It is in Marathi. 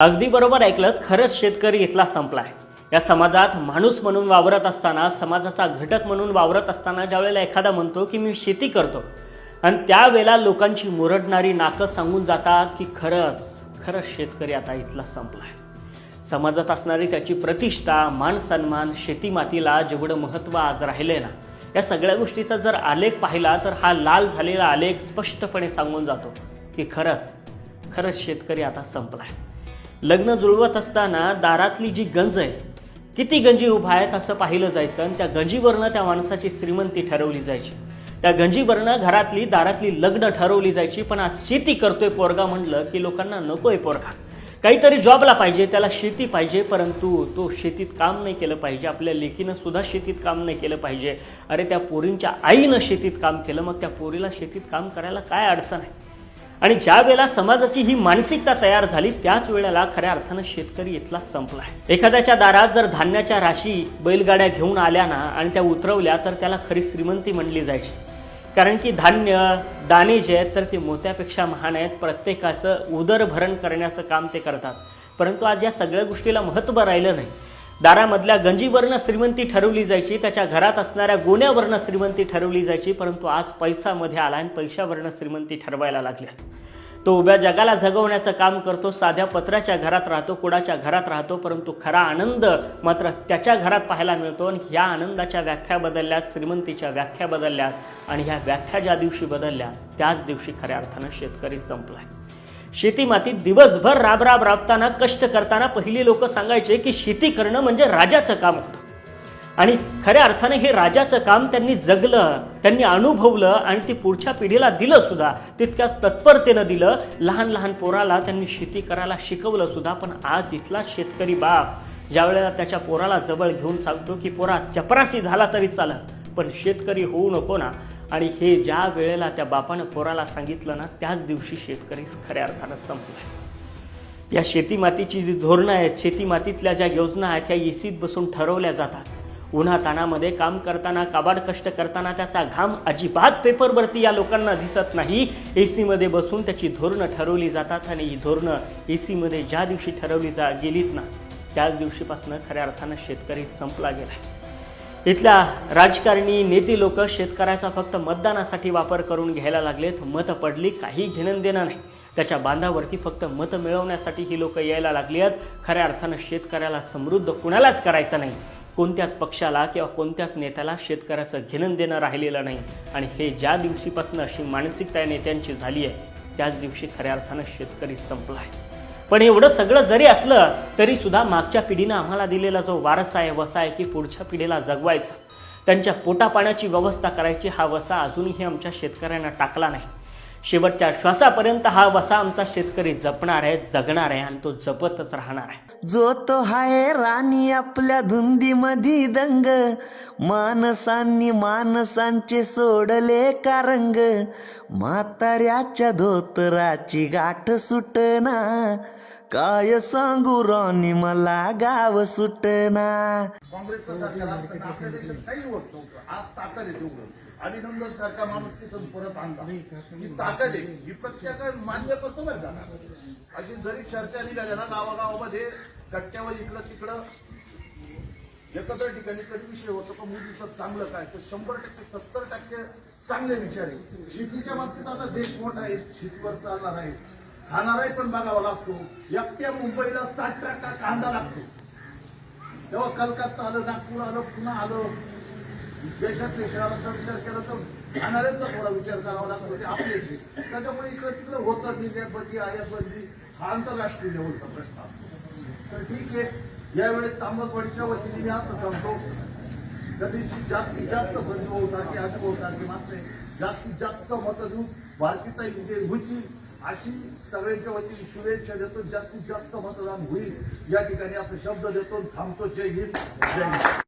अगदी बरोबर ऐकलं खरंच शेतकरी इथला संपलाय. या समाजात माणूस म्हणून वावरत असताना समाजाचा घटक म्हणून वावरत असताना ज्यावेळेला एखादा म्हणतो की मी शेती करतो आणि त्यावेळेला लोकांची मुरडणारी नाकं सांगून जातात की खरंच खरंच शेतकरी आता इथला संपला आहे समाजात असणारी त्याची प्रतिष्ठा मान सन्मान शेतीमातीला जेवढं महत्त्व आज राहिले ना या सगळ्या गोष्टीचा जर आलेख पाहिला तर हा लाल झालेला आलेख स्पष्टपणे सांगून जातो की खरंच खरंच शेतकरी आता संपला आहे लग्न जुळवत असताना दारातली जी गंज आहे किती गंजी उभा आहेत असं पाहिलं जायचं आणि त्या गंजीवरनं त्या माणसाची श्रीमंती ठरवली जायची. त्या गंजीवरनं घरातली दारातली लग्न ठरवली जायची पण आज शेती करतोय पोरगा म्हणलं की लोकांना नकोय पोरगा. काहीतरी जॉबला पाहिजे त्याला शेती पाहिजे परंतु तो शेतीत काम नाही केलं पाहिजे आपल्या लेकीनं सुद्धा शेतीत काम नाही केलं पाहिजे. अरे त्या पोरींच्या आईनं शेतीत काम केलं मग त्या पोरीला शेतीत काम करायला काय अडचण आहे? आणि ज्या वेळेला समाजाची ही मानसिकता तयार झाली त्याच वेळेला खऱ्या अर्थानं शेतकरी इथला संपला आहे. एखाद्याच्या दारात जर धान्याच्या राशी बैलगाड्या घेऊन आल्या ना आणि त्या उतरवल्या तर त्याला खरी श्रीमंती म्हणली जायची. कारण की धान्य दाणे जे आहेत तर ते मोत्यापेक्षा महान आहेत. प्रत्येकाचं उदरभरण करण्याचं काम ते करतात. परंतु आज या सगळ्या गोष्टीला महत्त्व राहिलं नाही. दारामधल्या गंजीवरनं श्रीमंती ठरवली जायची त्याच्या घरात असणाऱ्या गोण्यावरनं श्रीमंती ठरवली जायची परंतु आज पैसामध्ये आला आणि पैशावरनं श्रीमंती ठरवायला लागल्यात. तो उभ्या जगाला जगवण्याचं काम करतो साध्या पत्र्याच्या घरात राहतो कुडाच्या घरात राहतो परंतु खरा आनंद मात्र त्याच्या घरात पाहायला मिळतो आणि ह्या आनंदाच्या व्याख्या बदलल्यात श्रीमंतीच्या व्याख्या बदलल्यात आणि ह्या व्याख्या ज्या दिवशी बदलल्या त्याच दिवशी खऱ्या अर्थानं शेतकरी संपलाय. शेती मातीत दिवसभर राब राब राबताना कष्ट करताना पहिली लोक सांगायचे की शेती करणं म्हणजे राजाचं काम होतं. आणि खऱ्या अर्थाने हे राजाचं काम त्यांनी जगलं त्यांनी अनुभवलं आणि ती पुढच्या पिढीला दिलं सुद्धा तितक्याच तत्परतेनं दिलं. लहान लहान पोराला त्यांनी शेती करायला शिकवलं सुद्धा पण आज इथला शेतकरी बाप ज्या वेळेला त्याच्या पोराला जवळ घेऊन सांगतो की पोरा चपरासी झाला तरी चालत पण शेतकरी होऊ नको ना. आणि हे ज्या वेळेला त्या बापानं पोराला सांगितलं ना त्याच दिवशी शेतकरी खऱ्या अर्थानं संपला या शेतीमातीची जी धोरणं आहेत शेतीमातीतल्या ज्या योजना आहेत ह्या एसीत बसून ठरवल्या जातात. उन्हा ताणामध्ये काम करताना काबाड कष्ट करताना त्याचा घाम अजिबात पेपरवरती या लोकांना दिसत नाही. ए सीमध्ये बसून त्याची धोरणं ठरवली जातात आणि ही धोरणं ए सीमध्ये ज्या दिवशी ठरवली जा गेलीत ना त्याच दिवशीपासून खऱ्या अर्थानं शेतकरी संपला गेला इथल्या राजकारणी नेते लोक शेतकऱ्याचा फक्त मतदानासाठी वापर करून घ्यायला लागलेत. मतं पडली काही घेणं देणं नाही. त्याच्या बांधावरती फक्त मतं मिळवण्यासाठी ही लोक यायला लागली आहेत. खऱ्या अर्थानं शेतकऱ्याला समृद्ध कुणालाच करायचं नाही. कोणत्याच पक्षाला किंवा कोणत्याच नेत्याला शेतकऱ्याचं घेणं देणं राहिलेलं नाही. आणि हे ज्या दिवशीपासून अशी मानसिकता नेत्यांची झाली आहे त्याच दिवशी खऱ्या अर्थानं शेतकरी संपला आहे. पण एवढं सगळं जरी असलं तरी सुद्धा मागच्या पिढीनं आम्हाला दिलेला जो वारसा आहे वसा आहे की पुढच्या पिढीला जगवायचा. त्यांच्या पोटापाण्याची व्यवस्था करायची हा वसा अजूनही आमच्या शेतकऱ्यांना टाकला नाही. शेवटच्या श्वासापर्यंत हा वसा आमचा शेतकरी जपणार आहे जगणार आहे आणि तो जपतच राहणार आहे. जो तो हाय राणी आपल्या धुंदी मधी दंग माणसांनी माणसांचे सोडले कारंग म्हाताऱ्याच्या धोतराची गाठ सुटना काय सांगू राणी मला गाव सुटना. काँग्रेसचं सरकार असताना आपल्या देशात काही होत नव्हतं. आज ताकद आहे तेवढं. अभिनंदन सारखा माणूस तिथून परत आणला. ही ताकद आहे. ही प्रत्येक मान्य करतो बरं का अशी जरी चर्चा निघाल्या ना गावागावामध्ये कट्ट्यावर इकडं तिकडं एकत्र ठिकाणी कधी विषय होतो का मोदीचं चांगलं काय? तर शंभर टक्के सत्तर टक्के चांगले विचार आहे शेतीच्या बाबतीत आता देश मोठा आहे. शेतीवर चालणार आहे. खाणाराही पण बघावा लागतो. एकट्या मुंबईला साठ टक्का कांदा लागतो. तेव्हा कलकत्ता आलं नागपूर आलं पुन्हा आलं. देशातल्या शहराचा विचार केला तर खाणाऱ्यांचा थोडा विचार करावा लागतो ते आपले त्याच्यामुळे इकडे तिकडे होतं निर्यात बंदी आयात बंदी हा आंतरराष्ट्रीय लेवलचा प्रश्न असतो. तर ठीक आहे यावेळेस तांबसवाडीच्या वतीने मी असं सांगतो. कधीशी जास्तीत जास्त संजभाऊ सारखे अनुभव सारखे माणसं आहे. जास्तीत जास्त मतं देऊन भारतीचा विजय होतील. अशी सगळ्यांच्या वतीने शुभेच्छा देतो. जास्तीत जास्त मतदान होईल. या ठिकाणी असं शब्द देतो थांबतो. जय हिंद. जय हिंद